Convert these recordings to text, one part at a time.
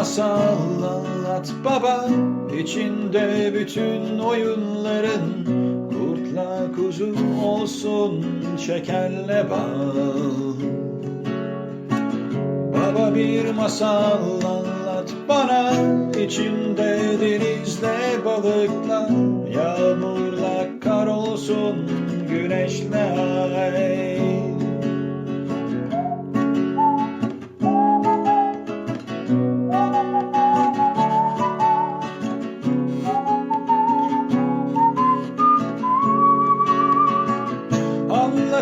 masal anlat baba. İçinde bütün oyunların Kurtla kuzu olsun şekerle bal. Baba bir masal anlat bana. İçinde denizle balıkla Yağmurla kar olsun güneşle. ay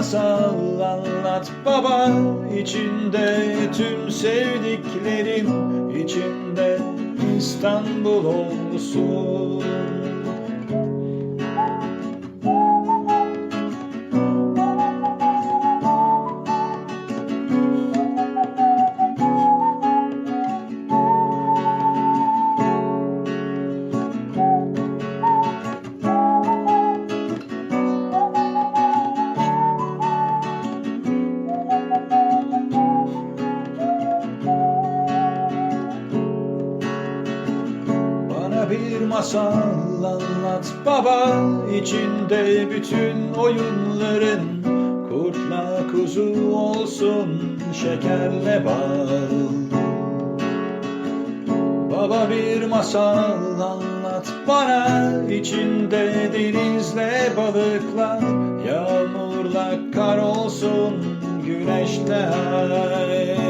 masal anlat baba. İçinde tüm sevdiklerim içinde İstanbul olsun bir masal anlat. Baba içinde bütün oyunların Kurtla kuzu olsun şekerle bal. Baba bir masal anlat. Bana içinde denizle balıklar Yağmurla kar olsun güneşle ay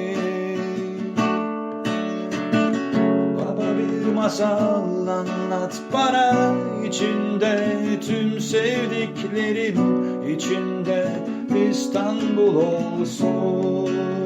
masal anlat bana. İçinde tüm sevdiklerim içinde İstanbul olsun